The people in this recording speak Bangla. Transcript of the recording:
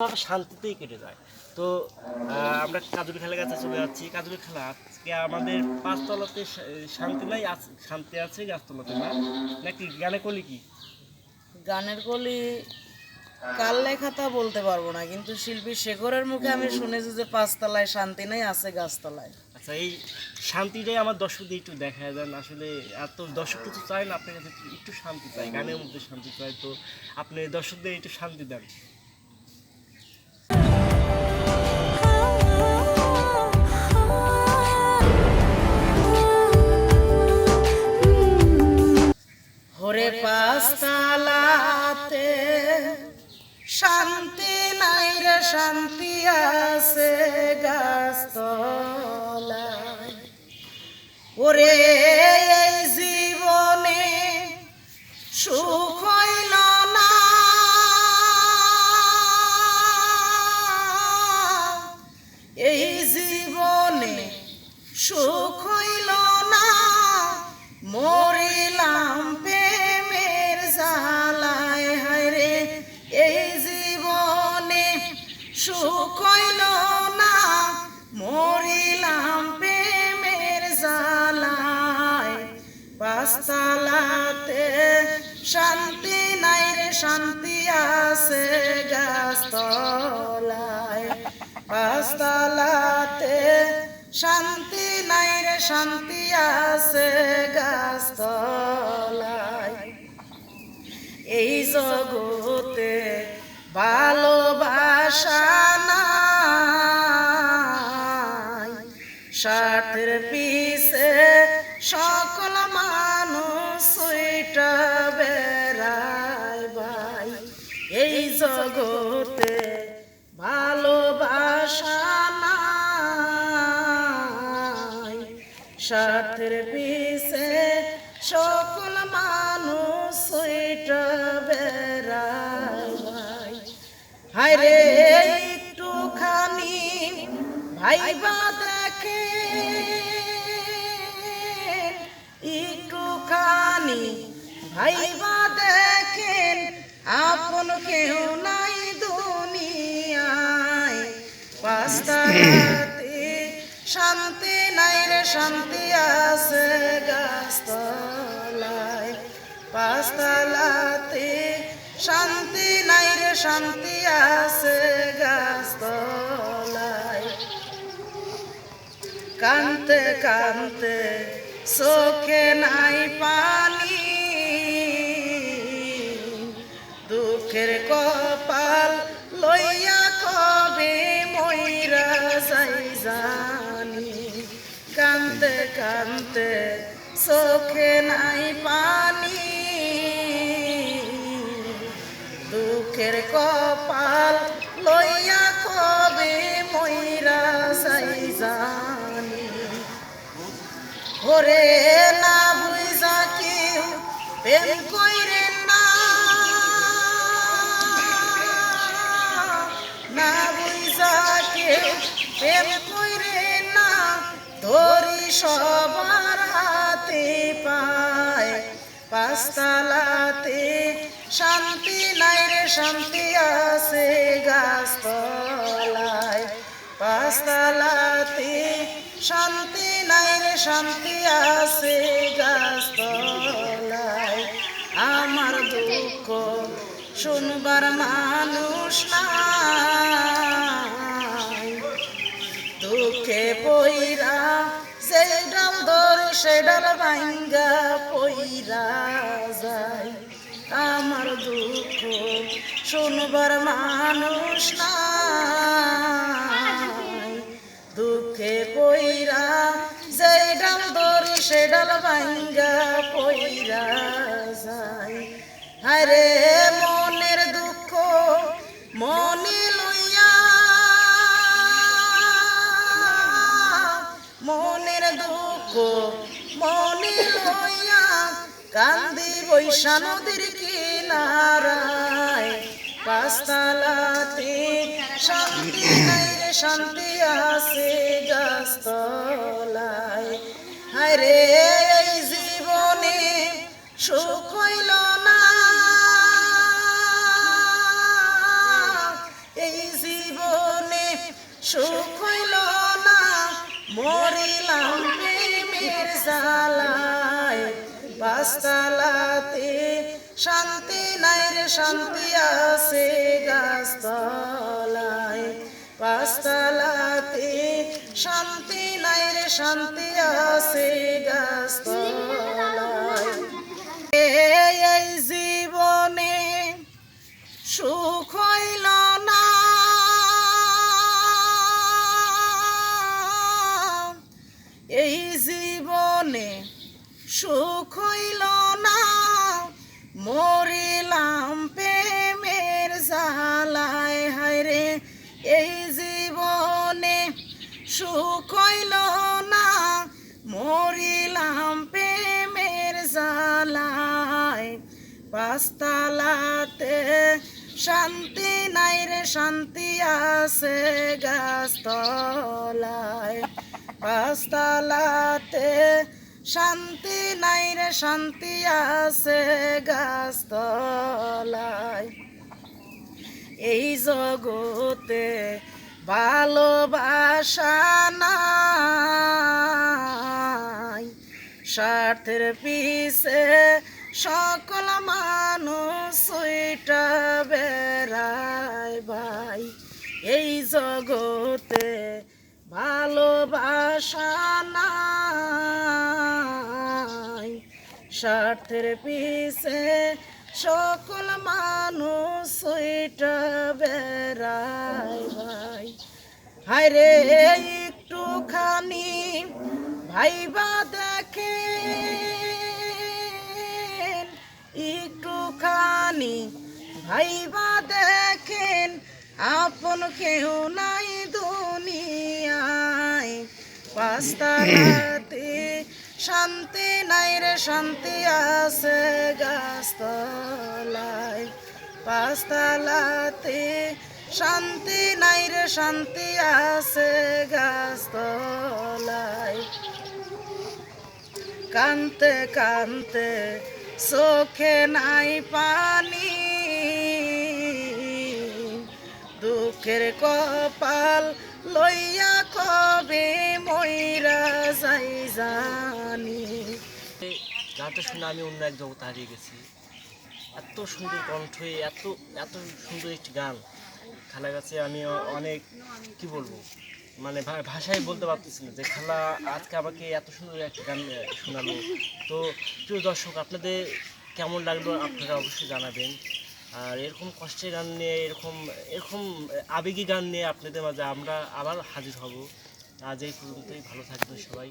ভাবে শান্তিতেই কেটে যায়। তো আমরা কাজুরি খেলা কাছে চলে যাচ্ছি। কাজুরি খেলা আজকে আমাদের পাঁচতলাতে শান্তি নাই শান্তি আছে গাছতলাতে না? নাকি গানে কলি কি? গানের কলি বলতে পারব না কিন্তু শিল্পী শেখরের মুখে আমি শুনেছি যে পাঁচতলায় শান্তি নাই আছে গাছতলায়। আচ্ছা এই শান্তিটাই আমার দর্শকদের একটু দেখা দেন। আসলে এত দর্শক কিছু চায় না আপনার কাছে একটু- একটু শান্তি চাই গানের মধ্যে শান্তি চাই তো আপনি দর্শকদের একটু শান্তি দেন। হরে পাঁচতলাতে শান্তি নাই রে, শান্তি আছে গাছতলায়। ওরে, এই জীবনে সুখ হইল না। এই জীবনে সুখ হইল হইল না, মরিলাম প্রেমের জালায় পাঁচতলাতে শান্তি নাই রে, শান্তি আছে গাছতলায়। পাঁচতলাতে শান্তি নাই রে, শান্তি আছে গাছতলায়। এই জগতে ভালোবাসা স্বার্থের পিছে সকল মানুষ বেড়ায় ভাই। এই জগতে ভালোবাসা নাই। স্বার্থের পিছে সকল মানুষ বেড়ায় ভাই। হায় রে, একটুখানি ভাইবা দেখে একটুখানি ভাইবা দেখেন, আপন কেউ নাই দুনিয়ায়। পাঁচটা শান্তি নাই রে, শান্তি আছে গাছতলায়। পাঁচতলাতে শান্তি নাই রে, শান্তি আছে গাছতলায়। কানতে কানতে চোখে নাই পানি দুঃখের কপাল লইয়া কবে ময়রা যাই জানি। কানতে কানতে চোখে নাই পানি দুঃখের কপাল লইয়া কবে ময়রা ওরে না বুঝা কেউ প্রেম কইরে না। না বুঝা কেউ প্রেম কইরে না। ধরি সবার হাতে পায়, পাঁচতলাতে শান্তি নাই রে, শান্তি আছে গাছতলায়। পাঁচতলাতে শান্তি নাই শান্তি আছে গাছতলায়। আমার দুঃখ শুনবার মানুষ নাই। দুঃখে পইরা সেই ডাল ধর, সে ডাল ভাঙ্গা পইরা যায়। আমার দুঃখ শুনবার মানুষ নাই। দুঃখে পইরা সে ডাল ভাঙ্গা পইরা যায়। আরে মনের দুঃখ মনে লইয়া, মনের দুঃখ মনে লইয়া কান্দি বৈশা নদীর কিনারায়। পাঁচতলাতে শান্তি নাই রে, শান্তি আছে গাছতলায়। রে, এই জীবনে সুখ হইল না। এই সুখ হইল না। মরিলাম প্রেমের জ্বালায়, পাঁচতলাতে শান্তি নাই রে, শান্তি আছে গাছতলায়। পাঁচতলাতে শান্তি শান্তি আছে এই জীবনে সুখ হইল না। এই জীবনে সুখ হইল না। মরিলাম প্রেমের জ্বালায়। হায়রে এই জীবনে সুখ পাঁচতলাতে শান্তি নাই রে, শান্তি আছে গাছতলায়। পাঁচতলাতে শান্তি নাই রে, শান্তি আছে গাছতলায়। এই জগতে ভালোবাসা নাই। স্বার্থের পিছে সকল মানুষ সুইটা বেড়ায় ভাই। এই জগতে ভালোবাসা নাই। স্বার্থের পিছে সকল মানুষ সুইটা বেড়ায় ভাই। হায়রে একটুখানি ভাইবা দেখে একটুখানি ভাইবা দেখেন, আপন কেউ নাই দুনিয়ায়। পাঁচতারাতে শান্তি নাই রে, শান্তি আছে গাছতলায়। পাঁচতলাতে শান্তি নাই রে, শান্তি আছে গাছতলায়। কানতে কানতে চোখে নাই পানি, দুঃখের কপাল লইয়া কবে ময়রা যাই জানি। গানটা শুনে আমি অন্য এক জগতে হারিয়ে গেছি। এত সুন্দর কণ্ঠে এত এত সুন্দর একটি গান। খালা গাছে আমি অনেক, কি বলব? মানে ভাষায় বলতে পারতেছি না যে খালা আজকে আমাকে এত সুন্দর একটা গান শোনালো। তো প্রিয় দর্শক, আপনাদের কেমন লাগল আপনারা অবশ্যই জানাবেন। আর এরকম কষ্টের গান নিয়ে, এরকম এরকম আবেগী গান নিয়ে আপনাদের মাঝে আমরা আবার হাজির হব। আজ এই পর্যন্তই, ভালো থাকবেন সবাই।